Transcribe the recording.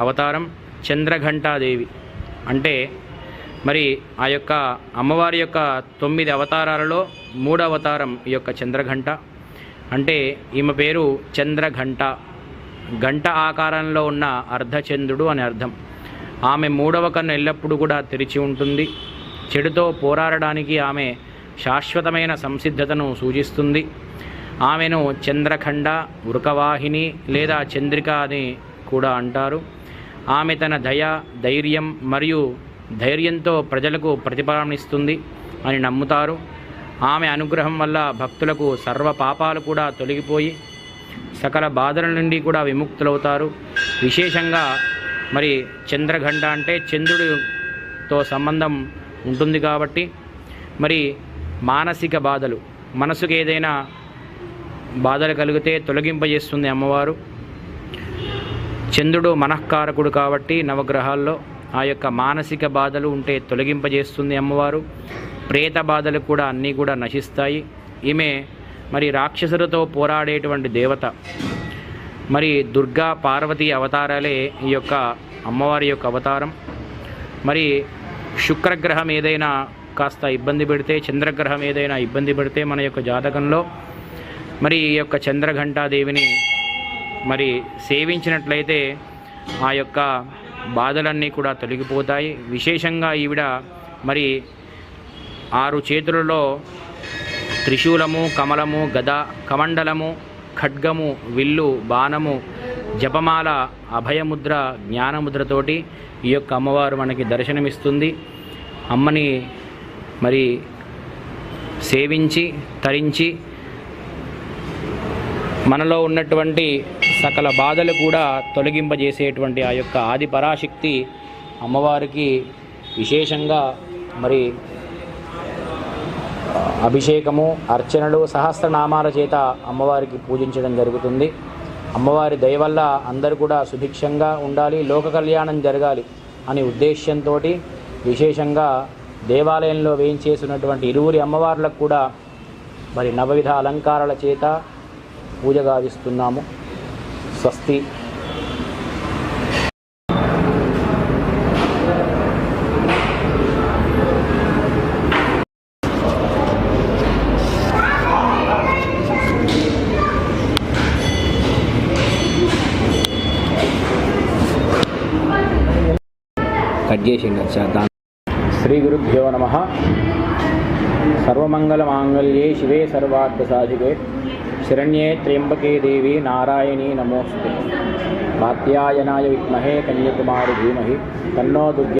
అవతారం చంద్రఘంటాదేవి. అంటే మరి ఆ యొక్క అమ్మవారి యొక్క తొమ్మిది అవతారాలలో మూడవ అవతారం ఈ యొక్క చంద్రఘంట. అంటే ఈమె పేరు చంద్రఘంట. గంట ఆకారంలో ఉన్న అర్ధచంద్రుడు అని అర్థం. ఆమె మూడవ కన్ను ఎల్లప్పుడూ కూడా తెరిచి ఉంటుంది. చెడుతో పోరాడడానికి ఆమె శాశ్వతమైన సంసిద్ధతను సూచిస్తుంది. ఆమెను చంద్రఖండ ఉరకవాహిని లేదా చంద్రిక అని కూడా అంటారు. ఆమె తన దయ ధైర్యం మరియు ధైర్యంతో ప్రజలకు ప్రతిఫలమిస్తుంది అని నమ్ముతారు. ఆమె అనుగ్రహం వల్ల భక్తులకు సర్వ పాపాలు కూడా తొలగిపోయి సకల బాధల నుండి కూడా విముక్తులవుతారు. విశేషంగా మరి చంద్రఘంట అంటే చంద్రుడితో సంబంధం ఉంటుంది కాబట్టి మరి మానసిక బాధలు మనసుకు ఏదైనా బాధలు కలిగితే తొలగింపజేస్తుంది అమ్మవారు. చంద్రుడు మనఃకారకుడు కాబట్టి నవగ్రహాల్లో ఆ యొక్క మానసిక బాధలు ఉంటే తొలగింపజేస్తుంది అమ్మవారు. ప్రేత బాధలు కూడా అన్నీ కూడా నశిస్తాయి. ఈమె మరి రాక్షసులతో పోరాడేటువంటి దేవత. మరి దుర్గా పార్వతి అవతారాలే ఈ యొక్క అమ్మవారి యొక్క అవతారం. మరి శుక్రగ్రహం ఏదైనా కాస్త ఇబ్బంది పెడితే చంద్రగ్రహం ఏదైనా ఇబ్బంది పెడితే మన యొక్క జాతకంలో మరి ఈ యొక్క చంద్రఘంటాదేవిని మరి సేవించినట్లయితే ఆ యొక్క బాధలన్నీ కూడా తొలగిపోతాయి. విశేషంగా ఈవిడ మరి ఆరు చేతులలో త్రిశూలము కమలము గద కమండలము ఖడ్గము విల్లు బాణము జపమాల అభయముద్ర జ్ఞానముద్రతోటి ఈ యొక్క అమ్మవారు మనకి దర్శనమిస్తుంది. అమ్మని మరి సేవించి తరించి మనలో ఉన్నటువంటి సకల బాధలు కూడా తొలగింపజేసేటువంటి ఆ యొక్క ఆది పరాశక్తి అమ్మవారికి విశేషంగా మరి అభిషేకము అర్చనలు సహస్రనామాల చేత అమ్మవారికి పూజించడం జరుగుతుంది. అమ్మవారి దయ వల్ల అందరూ కూడా సుభిక్షంగా ఉండాలి లోక కళ్యాణం జరగాలి అనే ఉద్దేశ్యంతో విశేషంగా దేవాలయంలో వేయించేసినటువంటి ఇరువురి అమ్మవార్లకు కూడా మరి నవవిధ అలంకారాల చేత పూజ గావిస్తున్నాము. స్వస్తి. కట్ చేసిండు చేద్దాం శ్రీ గురుభ్యో నమ. సర్వమంగళమాంగళ్యే శివే సర్వార్థ సర్వార్థసాధికే शरण्ये त्र्यंबके देवी नारायणी नमोस्ते कात्यायनाय विद्महे कन्याकुमारी धीमहि तन्नो दुर्गे